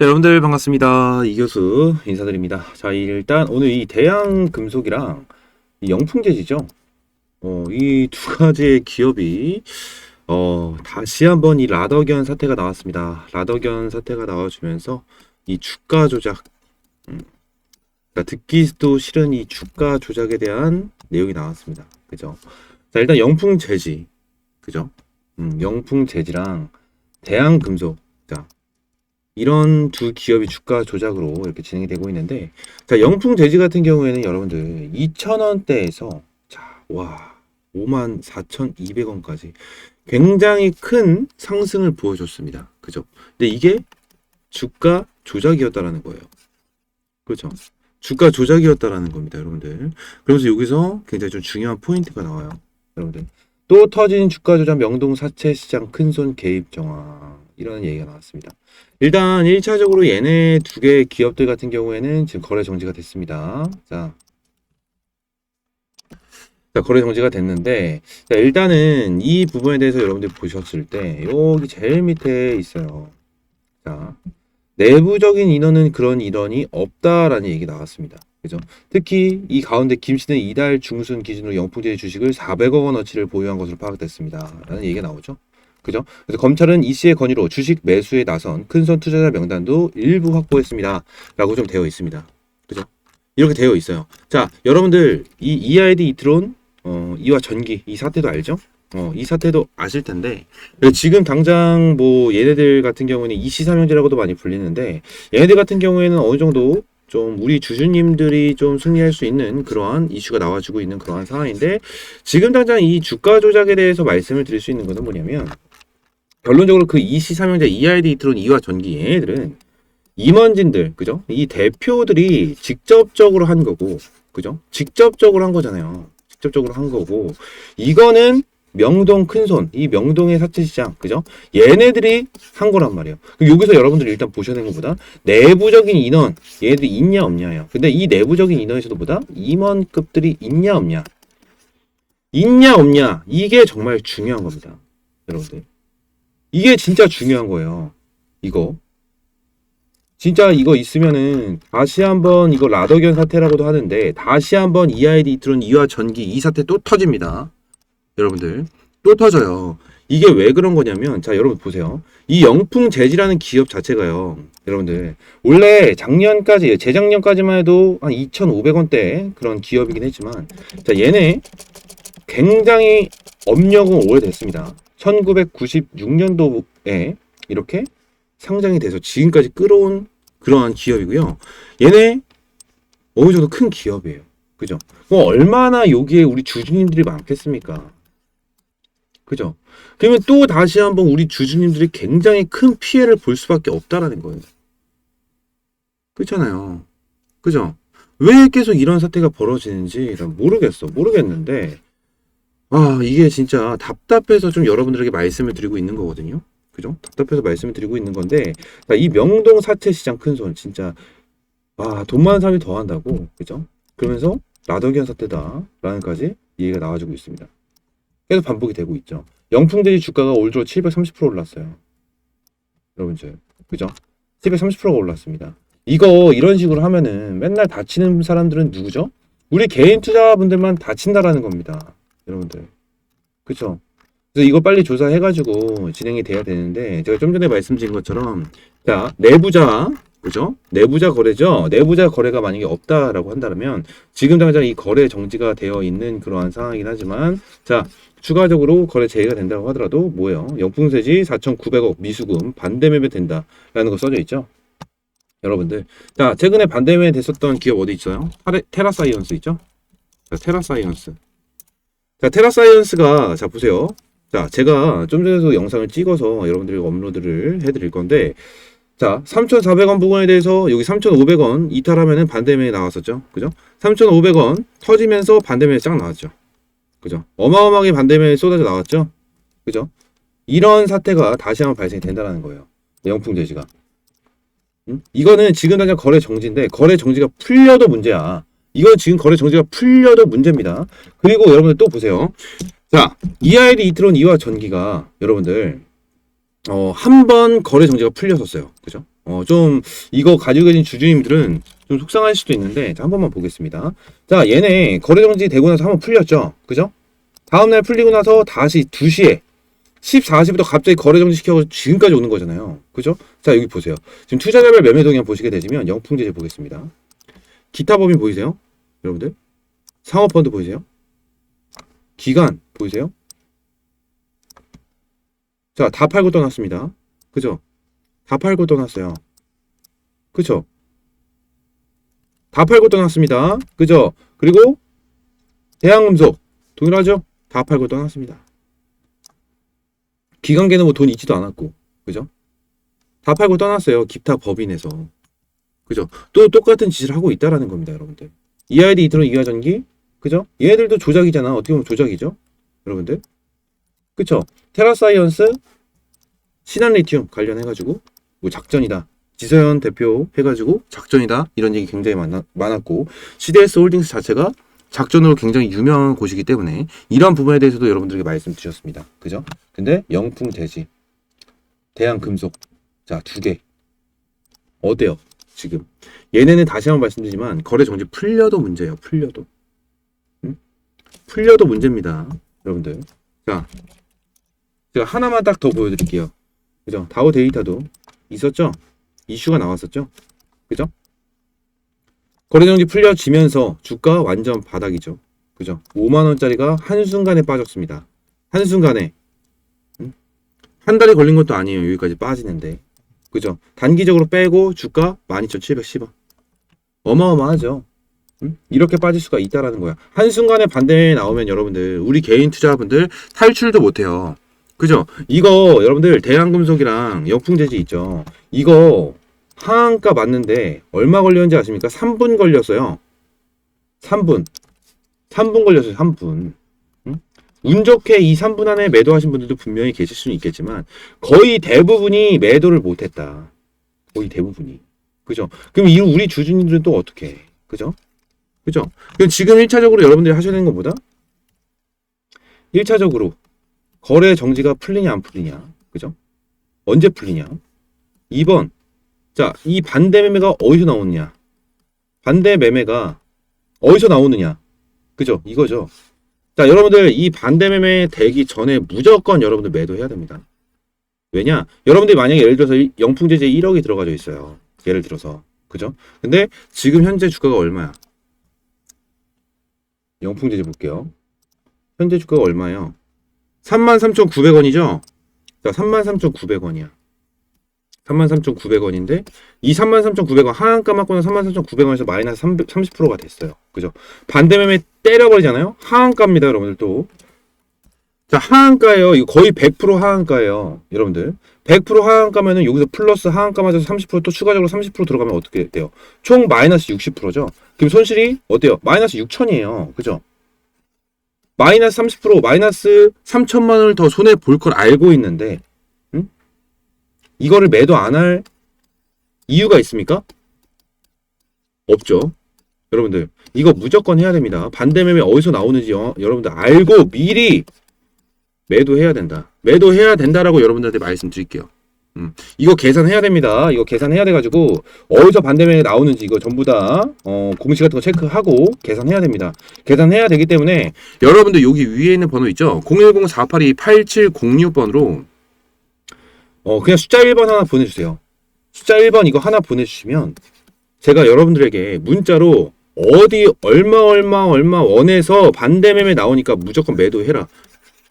자, 여러분들 반갑습니다. 이 교수 인사드립니다. 자, 일단 오늘 이 대양 금속이랑 이 영풍재지죠. 어, 이 두 가지의 기업이 어, 다시 한번 이 라더견 사태가 나왔습니다. 라더견 사태가 나와주면서 이 주가 조작, 음, 그러니까 듣기도 싫은 이 주가 조작에 대한 내용이 나왔습니다. 그죠? 자, 일단 영풍재지, 그죠? 음, 영풍재지랑 대양 금속, 자, 이런 두 기업이 주가 조작으로 이렇게 진행이 되고 있는데 자 영풍 돼지 같은 경우에는 여러분들 2,000원대에서 자와 54,200원까지 굉장히 큰 상승을 보여줬습니다. 그죠? 근데 이게 주가 조작이었다라는 거예요. 그렇죠? 주가 조작이었다라는 겁니다, 여러분들. 그래서 여기서 굉장히 좀 중요한 포인트가 나와요, 여러분들. 또 터진 주가 조작 명동 사채 시장 큰손 개입 정황 이런 얘기가 나왔습니다. 일단 1차적으로 얘네 두 개 기업들 같은 경우에는 지금 거래 정지가 됐습니다. 자. 자, 거래 정지가 됐는데, 자, 일단은 이 부분에 대해서 여러분들이 보셨을 때, 여기 제일 밑에 있어요. 자, 내부적인 인원은 그런 인원이 없다라는 얘기 나왔습니다. 그죠? 특히 이 가운데 김 씨는 이달 중순 기준으로 영풍제의 주식을 400억 원어치를 보유한 것으로 파악됐습니다. 라는 얘기가 나오죠. 그죠? 그래서 검찰은 이 씨의 건의로 주식 매수에 나선 큰손 투자자 명단도 일부 확보했습니다. 라고 좀 되어 있습니다. 그죠? 이렇게 되어 있어요. 자, 여러분들 이 EID 이트론 어, 이와 전기 이 사태도 알죠? 어, 이 사태도 아실 텐데 지금 당장 뭐 얘네들 같은 경우는 이시삼형제라고도 많이 불리는데 얘네들 같은 경우에는 어느 정도 좀 우리 주주님들이 좀 승리할 수 있는 그러한 이슈가 나와주고 있는 그러한 상황인데 지금 당장 이 주가 조작에 대해서 말씀을 드릴 수 있는 것은 뭐냐면 결론적으로 그 이시 삼형제 EID 이트론 이와 전기 얘네들은 임원진들 그죠? 이 대표들이 직접적으로 한 거고 그죠? 직접적으로 한 거잖아요. 직접적으로 한 거고 이거는 명동 큰손 이 명동의 사채시장 그죠? 얘네들이 한 거란 말이에요. 여기서 여러분들이 일단 보셔야 되는 것보다 내부적인 인원 얘네들이 있냐 없냐예요. 근데 이 내부적인 인원에서도 보다 임원급들이 있냐 없냐 있냐 없냐 이게 정말 중요한 겁니다. 여러분들 이게 진짜 중요한 거예요. 이거 진짜 이거 있으면은 다시 한번 이거 라더견 사태라고도 하는데 다시 한번 EID 이트론 이와 전기 이 사태 또 터집니다. 여러분들 또 터져요. 이게 왜 그런 거냐면 자 여러분 보세요. 이 영풍 재지라는 기업 자체가요. 여러분들 원래 작년까지 재작년까지만 해도 한 2,500원대 그런 기업이긴 했지만 자 얘네 굉장히 업력은 오래됐습니다. 1996년도에 이렇게 상장이 돼서 지금까지 끌어온 그러한 기업이고요. 얘네 어느 정도 큰 기업이에요. 그죠? 뭐 얼마나 여기에 우리 주주님들이 많겠습니까? 그죠? 그러면 또 다시 한번 우리 주주님들이 굉장히 큰 피해를 볼 수밖에 없다라는 거예요. 그렇잖아요. 그죠? 왜 계속 이런 사태가 벌어지는지 난 모르겠어. 모르겠는데 아 이게 진짜 답답해서 좀 여러분들에게 말씀을 드리고 있는 거거든요. 그죠? 답답해서 말씀을 드리고 있는 건데 자, 이 명동 사채 시장 큰손 진짜 아 돈 많은 사람이 더 한다고 그죠? 그러면서 라더견 사태다 라는까지 얘기가 나와주고 있습니다. 계속 반복이 되고 있죠. 영풍돼지 주가가 올 들어 730% 올랐어요. 여러분들 그죠? 730%가 올랐습니다. 이거 이런 식으로 하면은 맨날 다치는 사람들은 누구죠? 우리 개인 투자분들만 다친다라는 겁니다. 여러분들 그쵸? 그래서 이거 빨리 조사해가지고 진행이 돼야 되는데 제가 좀 전에 말씀드린 것처럼 자 내부자 그죠? 내부자 거래죠. 내부자 거래가 만약에 없다라고 한다면 지금 당장 이 거래 정지가 되어 있는 그러한 상황이긴 하지만 자 추가적으로 거래 재개가 된다고 하더라도 뭐예요? 영풍세지 4,900억 미수금 반대 매매 된다라는 거 써져 있죠. 여러분들 자 최근에 반대 매매 됐었던 기업 어디 있어요? 테라, 테라사이언스 있죠? 자 테라사이언스 자 테라사이언스가 자 보세요. 자, 제가 좀 전에도 영상을 찍어서 여러분들이 업로드를 해드릴 건데, 자, 3,400원 부분에 대해서 여기 3,500원 이탈하면은 반대면이 나왔었죠. 그죠? 3,500원 터지면서 반대면이 쫙 나왔죠. 그죠? 어마어마하게 반대면이 쏟아져 나왔죠. 그죠? 이런 사태가 다시 한번 발생이 된다는 거예요. 영풍 제지가. 음? 이거는 지금 당장 거래 정지인데, 거래 정지가 풀려도 문제야. 이건 지금 거래 정지가 풀려도 문제입니다. 그리고 여러분들 또 보세요. 자, EID 이트론 2와 전기가 여러분들 어, 한 번 거래 정지가 풀렸었어요. 그죠? 어, 좀 이거 가지고 계신 주주님들은 좀 속상할 수도 있는데 자, 한 번만 보겠습니다. 자, 얘네 거래 정지 되고 나서 한 번 풀렸죠. 그죠? 다음 날 풀리고 나서 다시 2시에 14시부터 갑자기 거래 정지 시켜서 지금까지 오는 거잖아요. 그죠? 자, 여기 보세요. 지금 투자자별 매매 동향 보시게 되시면 영풍제재 보겠습니다. 기타 법인 보이세요? 여러분들? 상업 펀드 보이세요? 기간 보이세요? 자, 다 팔고 떠났습니다. 그죠? 다 팔고 떠났어요. 그죠? 다 팔고 떠났습니다. 그죠? 그리고 대한금속 동일하죠? 다 팔고 떠났습니다. 기관계는 뭐 돈 있지도 않았고, 그죠? 다 팔고 떠났어요. 기타 법인에서. 그죠? 또 똑같은 짓을 하고 있다라는 겁니다, 여러분들. EID 이트론 이하전기, 그죠? 얘네들도 조작이잖아. 어떻게 보면 조작이죠? 여러분들. 그쵸? 테라사이언스, 신한 리튬 관련해가지고, 뭐 작전이다. 지서현 대표 해가지고 작전이다. 이런 얘기 굉장히 많아, 많았고, CDS 홀딩스 자체가 작전으로 굉장히 유명한 곳이기 때문에 이런 부분에 대해서도 여러분들에게 말씀드렸습니다. 그죠? 근데 영풍 대지, 대한금속, 자, 두 개. 어때요? 지금. 얘네는 다시 한번 말씀드리지만 거래 정지 풀려도 문제예요. 풀려도. 응? 풀려도 문제입니다. 여러분들. 자. 제가 하나만 딱 더 보여드릴게요. 그죠? 다우 데이터도 있었죠? 이슈가 나왔었죠? 그죠? 거래 정지 풀려지면서 주가 완전 바닥이죠. 그죠? 5만 원짜리가 한순간에 빠졌습니다. 한순간에. 응? 한 달이 걸린 것도 아니에요. 여기까지 빠지는데. 그죠? 단기적으로 빼고 주가 12,710원. 어마어마하죠. 응? 이렇게 빠질 수가 있다라는 거야. 한순간에 반대에 나오면 여러분들, 우리 개인 투자분들 탈출도 못해요. 그죠? 이거 여러분들 대한금속이랑 역풍재지 있죠. 이거 하한가 맞는데 얼마 걸렸는지 아십니까? 3분 걸렸어요. 3분. 3분 걸렸어요. 3분. 응? 운 좋게 이 3분 안에 매도하신 분들도 분명히 계실 수는 있겠지만 거의 대부분이 매도를 못했다. 거의 대부분이. 그죠? 그럼 이 우리 주주님들은 또 어떻게 해? 그죠? 그죠? 그럼 지금 1차적으로 여러분들이 하셔야 되는 것보다 1차적으로 거래 정지가 풀리냐 안 풀리냐. 그죠? 언제 풀리냐. 2번. 자, 이 반대 매매가 어디서 나오느냐. 반대 매매가 어디서 나오느냐. 그죠? 이거죠. 자, 여러분들 이 반대 매매 되기 전에 무조건 여러분들 매도해야 됩니다. 왜냐? 여러분들이 만약에 예를 들어서 이- 영풍제재 1억이 들어가져 있어요. 예를 들어서. 그죠? 근데 지금 현재 주가가 얼마야? 영풍제재 볼게요. 현재 주가가 얼마예요? 33,900원이죠? 자, 33,900원이야. 33,900원인데 이 33,900원 하한가 맞고는 33,900원에서 마이너스 300, 30%가 됐어요. 그죠? 반대 매매 때려버리잖아요. 하한가입니다, 여러분들 또. 자, 하한가예요. 이거 거의 100% 하한가예요. 여러분들. 100% 하한가면은 여기서 플러스 하한가 맞아서 30%또 추가적으로 30% 들어가면 어떻게 돼요? 총 마이너스 60%죠. 그럼 손실이 어때요? 마이너스 6천이에요. 그죠? 마이너스 30% 마이너스 3천만 원을 더 손해 볼 걸 알고 있는데 응? 이거를 매도 안 할 이유가 있습니까? 없죠. 여러분들 이거 무조건 해야 됩니다. 반대 매매 어디서 나오는지 어, 여러분들 알고 미리 매도해야 된다. 매도해야 된다라고 여러분들한테 말씀드릴게요. 음, 이거 계산해야 됩니다. 이거 계산해야 돼가지고 어디서 반대 매매 나오는지 이거 전부 다 어, 공시 같은 거 체크하고 계산해야 됩니다. 계산해야 되기 때문에 여러분들 여기 위에 있는 번호 있죠? 010-482-8706번으로 어 그냥 숫자 1번 하나 보내주세요. 숫자 1번 이거 하나 보내주시면 제가 여러분들에게 문자로 어디 얼마 얼마 얼마 원에서 반대 매매 나오니까 무조건 매도해라.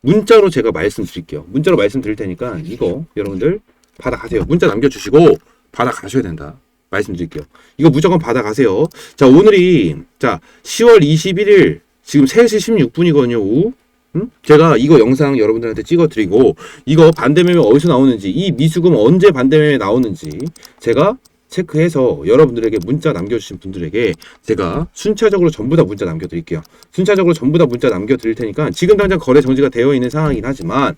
문자로 제가 말씀드릴게요. 문자로 말씀드릴 테니까 이거 여러분들 받아가세요. 문자 남겨주시고 받아가셔야 된다. 말씀드릴게요. 이거 무조건 받아가세요. 자, 오늘이, 자, 10월 21일, 지금 3시 16분이거든요, 오후. 음? 제가 이거 영상 여러분들한테 찍어드리고, 이거 반대매매 어디서 나오는지, 이 미수금 언제 반대매매 나오는지, 제가 체크해서 여러분들에게 문자 남겨주신 분들에게 제가 순차적으로 전부 다 문자 남겨드릴게요. 순차적으로 전부 다 문자 남겨드릴 테니까, 지금 당장 거래 정지가 되어 있는 상황이긴 하지만,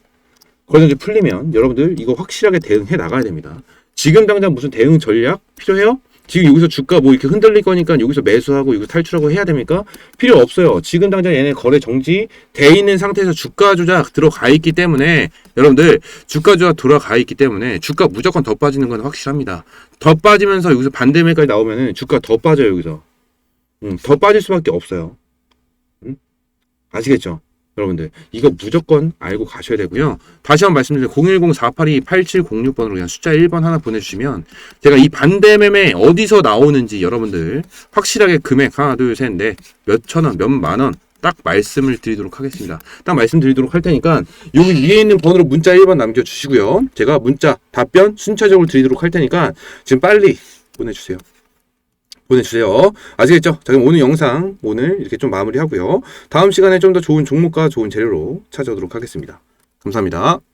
거래 정지 풀리면 여러분들 이거 확실하게 대응해 나가야 됩니다. 지금 당장 무슨 대응 전략 필요해요? 지금 여기서 주가 뭐 이렇게 흔들릴 거니까 여기서 매수하고 여기서 탈출하고 해야 됩니까? 필요 없어요. 지금 당장 얘네 거래 정지 돼 있는 상태에서 주가 조작 들어가 있기 때문에 여러분들 주가 조작 들어가 있기 때문에 주가 무조건 더 빠지는 건 확실합니다. 더 빠지면서 여기서 반대 매까지 나오면은 주가 더 빠져요 여기서. 음, 더 빠질 수밖에 없어요. 음? 아시겠죠? 여러분들 이거 무조건 알고 가셔야 되고요. 다시 한번 말씀드리면 010-482-8706번으로 그냥 숫자 1번 하나 보내주시면 제가 이 반대 매매 어디서 나오는지 여러분들 확실하게 금액 하나 둘 셋 넷 몇천 원, 몇 만 원 딱 말씀을 드리도록 하겠습니다. 딱 말씀드리도록 할 테니까 여기 위에 있는 번호로 문자 1번 남겨주시고요. 제가 문자 답변 순차적으로 드리도록 할 테니까 지금 빨리 보내주세요. 보내주세요. 아시겠죠? 자, 그럼 오늘 영상 오늘 이렇게 좀 마무리하고요. 다음 시간에 좀 더 좋은 종목과 좋은 재료로 찾아오도록 하겠습니다. 감사합니다.